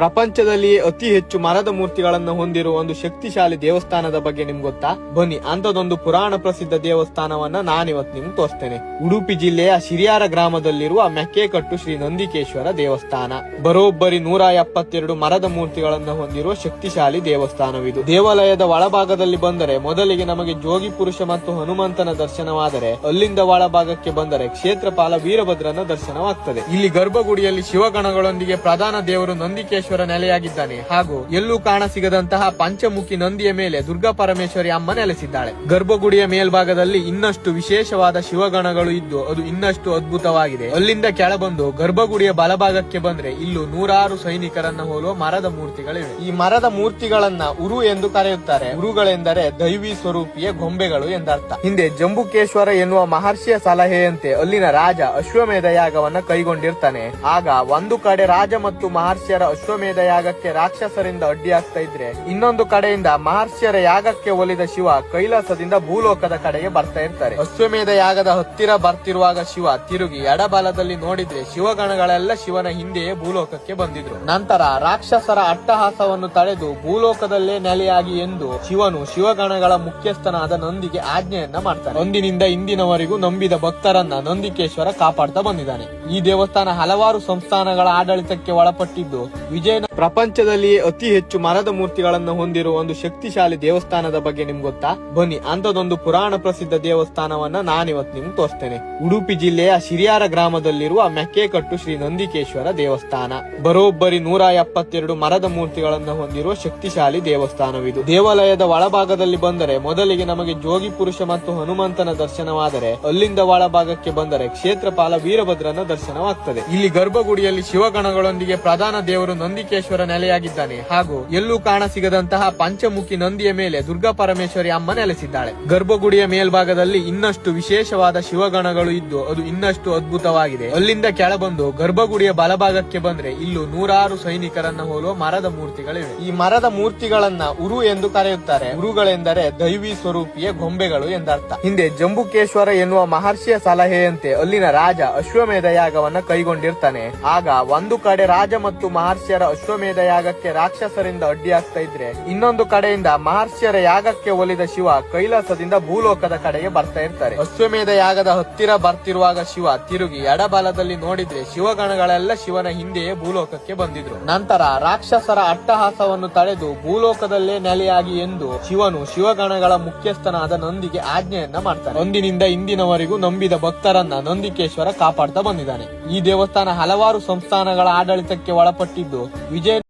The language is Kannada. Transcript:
ಪ್ರಪಂಚದಲ್ಲಿ ಅತಿ ಹೆಚ್ಚು ಮರದ ಮೂರ್ತಿಗಳನ್ನು ಹೊಂದಿರುವ ಒಂದು ಶಕ್ತಿಶಾಲಿ ದೇವಸ್ಥಾನದ ಬಗ್ಗೆ ನಿಮ್ಗೆ ಗೊತ್ತಾ? ಬನ್ನಿ ಅಂತದೊಂದು ಪುರಾಣ ಪ್ರಸಿದ್ಧ ದೇವಸ್ಥಾನವನ್ನ ನಾನಿವತ್ ನಿಮ್ಗೆ ತೋರಿಸ್ತೇನೆ. ಉಡುಪಿ ಜಿಲ್ಲೆಯ ಶಿರಿಯಾರ ಗ್ರಾಮದಲ್ಲಿರುವ ಮೆಕ್ಕೆಕಟ್ಟು ಶ್ರೀ ನಂದಿಕೇಶ್ವರ ದೇವಸ್ಥಾನ. ಬರೋಬ್ಬರಿ ನೂರ ಎಪ್ಪತ್ತೆರಡು ಮರದ ಮೂರ್ತಿಗಳನ್ನು ಹೊಂದಿರುವ ಶಕ್ತಿಶಾಲಿ ದೇವಸ್ಥಾನವಿದು. ದೇವಾಲಯದ ಒಳಭಾಗದಲ್ಲಿ ಬಂದರೆ ಮೊದಲಿಗೆ ನಮಗೆ ಜೋಗಿ ಪುರುಷ ಮತ್ತು ಹನುಮಂತನ ದರ್ಶನವಾದರೆ ಅಲ್ಲಿಂದ ಒಳಭಾಗಕ್ಕೆ ಬಂದರೆ ಕ್ಷೇತ್ರಪಾಲ ವೀರಭದ್ರನ ದರ್ಶನವಾಗ್ತದೆ. ಇಲ್ಲಿ ಗರ್ಭಗುಡಿಯಲ್ಲಿ ಶಿವಗಣಗಳೊಂದಿಗೆ ಪ್ರಧಾನ ದೇವರು ನಂದಿಕೇಶ್ವರ ನೆಲೆಯಾಗಿದ್ದಾನೆ. ಹಾಗೂ ಎಲ್ಲೂ ಕಾಣ ಸಿಗದಂತಹ ಪಂಚಮುಖಿ ನಂದಿಯ ಮೇಲೆ ದುರ್ಗಾ ಪರಮೇಶ್ವರಿ ಅಮ್ಮ ನೆಲೆಸಿದ್ದಾಳೆ. ಗರ್ಭಗುಡಿಯ ಮೇಲ್ಭಾಗದಲ್ಲಿ ಇನ್ನಷ್ಟು ವಿಶೇಷವಾದ ಶಿವಗಣಗಳು ಇದ್ದು ಅದು ಇನ್ನಷ್ಟು ಅದ್ಭುತವಾಗಿದೆ. ಅಲ್ಲಿಂದ ಕೆಳಬಂದು ಗರ್ಭಗುಡಿಯ ಬಲಭಾಗಕ್ಕೆ ಬಂದ್ರೆ ಇಲ್ಲೂ ನೂರಾರು ಸೈನಿಕರನ್ನ ಹೋಲುವ ಮರದ ಮೂರ್ತಿಗಳಿವೆ. ಈ ಮರದ ಮೂರ್ತಿಗಳನ್ನ ಉರು ಎಂದು ಕರೆಯುತ್ತಾರೆ. ಉರುಗಳೆಂದರೆ ದೈವಿ ಸ್ವರೂಪಿಯ ಗೊಂಬೆಗಳು ಎಂದರ್ಥ. ಹಿಂದೆ ಜಂಬುಕೇಶ್ವರ ಎನ್ನುವ ಮಹರ್ಷಿಯ ಸಲಹೆಯಂತೆ ಅಲ್ಲಿನ ರಾಜ ಅಶ್ವಮೇಧ ಯಾಗವನ್ನ ಕೈಗೊಂಡಿರ್ತಾನೆ. ಆಗ ಒಂದು ಕಡೆ ರಾಜ ಮತ್ತು ಮಹರ್ಷಿಯರ ಅಶ್ವಮೇಧ ಯಾಗಕ್ಕೆ ರಾಕ್ಷಸರಿಂದ ಅಡ್ಡಿಯಾಗ್ತಾ ಇದ್ರೆ, ಇನ್ನೊಂದು ಕಡೆಯಿಂದ ಮಹರ್ಷಿಯರ ಯಾಗಕ್ಕೆ ಒಲಿದ ಶಿವ ಕೈಲಾಸದಿಂದ ಭೂಲೋಕದ ಕಡೆಗೆ ಬರ್ತಾ ಇರ್ತಾರೆ. ಅಶ್ವಮೇಧ ಯಾಗದ ಹತ್ತಿರ ಬರ್ತಿರುವಾಗ ಶಿವ ತಿರುಗಿ ಎಡಬಲದಲ್ಲಿ ನೋಡಿದ್ರೆ ಶಿವಗಣಗಳೆಲ್ಲ ಶಿವನ ಹಿಂದೆಯೇ ಭೂಲೋಕಕ್ಕೆ ಬಂದಿದ್ರು. ನಂತರ ರಾಕ್ಷಸರ ಅಟ್ಟಹಾಸವನ್ನು ತಡೆದು ಭೂಲೋಕದಲ್ಲೇ ನೆಲೆಯಾಗಿ ಎಂದು ಶಿವನು ಶಿವಗಣಗಳ ಮುಖ್ಯಸ್ಥನಾದ ನಂದಿಗೆ ಆಜ್ಞೆಯನ್ನ ಮಾಡ್ತಾನೆ. ಅಂದಿನಿಂದ ಇಂದಿನವರೆಗೂ ನಂಬಿದ ಭಕ್ತರನ್ನ ನಂದಿಕೇಶ್ವರ ಕಾಪಾಡ್ತಾ ಬಂದಿದ್ದಾನೆ. ಈ ದೇವಸ್ಥಾನ ಹಲವಾರು ಸಂಸ್ಥಾನಗಳ ಆಡಳಿತಕ್ಕೆ ಒಳಪಟ್ಟಿದ್ದು ವಿಜಯ ಪ್ರಪಂಚದಲ್ಲಿ ಅತಿ ಹೆಚ್ಚು ಮರದ ಮೂರ್ತಿಗಳನ್ನು ಹೊಂದಿರುವ ಒಂದು ಶಕ್ತಿಶಾಲಿ ದೇವಸ್ಥಾನದ ಬಗ್ಗೆ ನಿಮ್ಗೆ ಗೊತ್ತಾ? ಬನ್ನಿ ಅಂತದೊಂದು ಪುರಾಣ ಪ್ರಸಿದ್ಧ ದೇವಸ್ಥಾನವನ್ನ ನಾನಿವತ್ತು ನಿಮ್ಗೆ ತೋರಿಸ್ತೇನೆ. ಉಡುಪಿ ಜಿಲ್ಲೆಯ ಶಿರಿಯಾರ ಗ್ರಾಮದಲ್ಲಿರುವ ಮೆಕ್ಕೆಕಟ್ಟು ಶ್ರೀ ನಂದಿಕೇಶ್ವರ ದೇವಸ್ಥಾನ. ಬರೋಬ್ಬರಿ ನೂರ ಎಪ್ಪತ್ತೆರಡು ಮರದ ಮೂರ್ತಿಗಳನ್ನು ಹೊಂದಿರುವ ಶಕ್ತಿಶಾಲಿ ದೇವಸ್ಥಾನವಿದು. ದೇವಾಲಯದ ಒಳಭಾಗದಲ್ಲಿ ಬಂದರೆ ಮೊದಲಿಗೆ ನಮಗೆ ಜೋಗಿ ಪುರುಷ ಮತ್ತು ಹನುಮಂತನ ದರ್ಶನವಾದರೆ ಅಲ್ಲಿಂದ ಒಳಭಾಗಕ್ಕೆ ಬಂದರೆ ಕ್ಷೇತ್ರಪಾಲ ವೀರಭದ್ರನ ದರ್ಶನವಾಗ್ತದೆ. ಇಲ್ಲಿ ಗರ್ಭಗುಡಿಯಲ್ಲಿ ಶಿವಗಣಗಳೊಂದಿಗೆ ಪ್ರಧಾನ ದೇವರು ನಂದಿಕೇಶ್ವರ ನೆಲೆಯಾಗಿದ್ದಾನೆ ಹಾಗೂ ಎಲ್ಲೂ ಕಾಣ ಸಿಗದಂತಹ ಪಂಚಮುಖಿ ನಂದಿಯ ಮೇಲೆ ದುರ್ಗಾ ಪರಮೇಶ್ವರಿ ಅಮ್ಮ ನೆಲೆಸಿದ್ದಾಳೆ. ಗರ್ಭಗುಡಿಯ ಮೇಲ್ಭಾಗದಲ್ಲಿ ಇನ್ನಷ್ಟು ವಿಶೇಷವಾದ ಶಿವಗಣಗಳು ಇದ್ದು ಅದು ಇನ್ನಷ್ಟು ಅದ್ಭುತವಾಗಿದೆ. ಅಲ್ಲಿಂದ ಕೆಳಬಂದು ಗರ್ಭಗುಡಿಯ ಬಲಭಾಗಕ್ಕೆ ಬಂದ್ರೆ ಇಲ್ಲೂ ನೂರಾರು ಸೈನಿಕರನ್ನ ಹೋಲುವ ಮರದ ಮೂರ್ತಿಗಳಿವೆ. ಈ ಮರದ ಮೂರ್ತಿಗಳನ್ನ ಉರು ಎಂದು ಕರೆಯುತ್ತಾರೆ. ಉರುಗಳೆಂದರೆ ದೈವಿ ಸ್ವರೂಪಿಯ ಗೊಂಬೆಗಳು ಎಂದರ್ಥ. ಹಿಂದೆ ಜಂಬುಕೇಶ್ವರ ಎನ್ನುವ ಮಹರ್ಷಿಯ ಸಲಹೆಯಂತೆ ಅಲ್ಲಿನ ರಾಜ ಅಶ್ವಮೇಧ ಯಾಗವನ್ನ ಕೈಗೊಂಡಿರ್ತಾನೆ. ಆಗ ಒಂದು ಕಡೆ ರಾಜ ಮತ್ತು ಅಶ್ವಮೇಧ ಯಾಗಕ್ಕೆ ರಾಕ್ಷಸರಿಂದ ಅಡ್ಡಿಯಾಗ್ತಾ ಇದ್ರೆ, ಇನ್ನೊಂದು ಕಡೆಯಿಂದ ಮಹರ್ಷಿಯರ ಯಾಗಕ್ಕೆ ಒಲಿದ ಶಿವ ಕೈಲಾಸದಿಂದ ಭೂಲೋಕದ ಕಡೆಗೆ ಬರ್ತಾ ಇರ್ತಾರೆ. ಅಶ್ವಮೇಧ ಯಾಗದ ಹತ್ತಿರ ಬರ್ತಿರುವಾಗ ಶಿವ ತಿರುಗಿ ಎಡಬಲದಲ್ಲಿ ನೋಡಿದ್ರೆ ಶಿವಗಣಗಳೆಲ್ಲ ಶಿವನ ಹಿಂದೆಯೇ ಭೂಲೋಕಕ್ಕೆ ಬಂದಿದ್ರು. ನಂತರ ರಾಕ್ಷಸರ ಅಟ್ಟಹಾಸವನ್ನು ತಡೆದು ಭೂಲೋಕದಲ್ಲೇ ನೆಲೆಯಾಗಿ ಎಂದು ಶಿವನು ಶಿವಗಣಗಳ ಮುಖ್ಯಸ್ಥನಾದ ನಂದಿಗೆ ಆಜ್ಞೆಯನ್ನ ಮಾಡ್ತಾನೆ. ನಂದಿನಿಂದ ಇಂದಿನವರೆಗೂ ನಂಬಿದ ಭಕ್ತರನ್ನ ನಂದಿಕೇಶ್ವರ ಕಾಪಾಡ್ತಾ ಬಂದಿದ್ದಾನೆ. ಈ ದೇವಸ್ಥಾನ ಹಲವಾರು ಸಂಸ್ಥಾನಗಳ ಆಡಳಿತಕ್ಕೆ ಒಳಪಟ್ಟಿದ್ದು ವಿಜಯ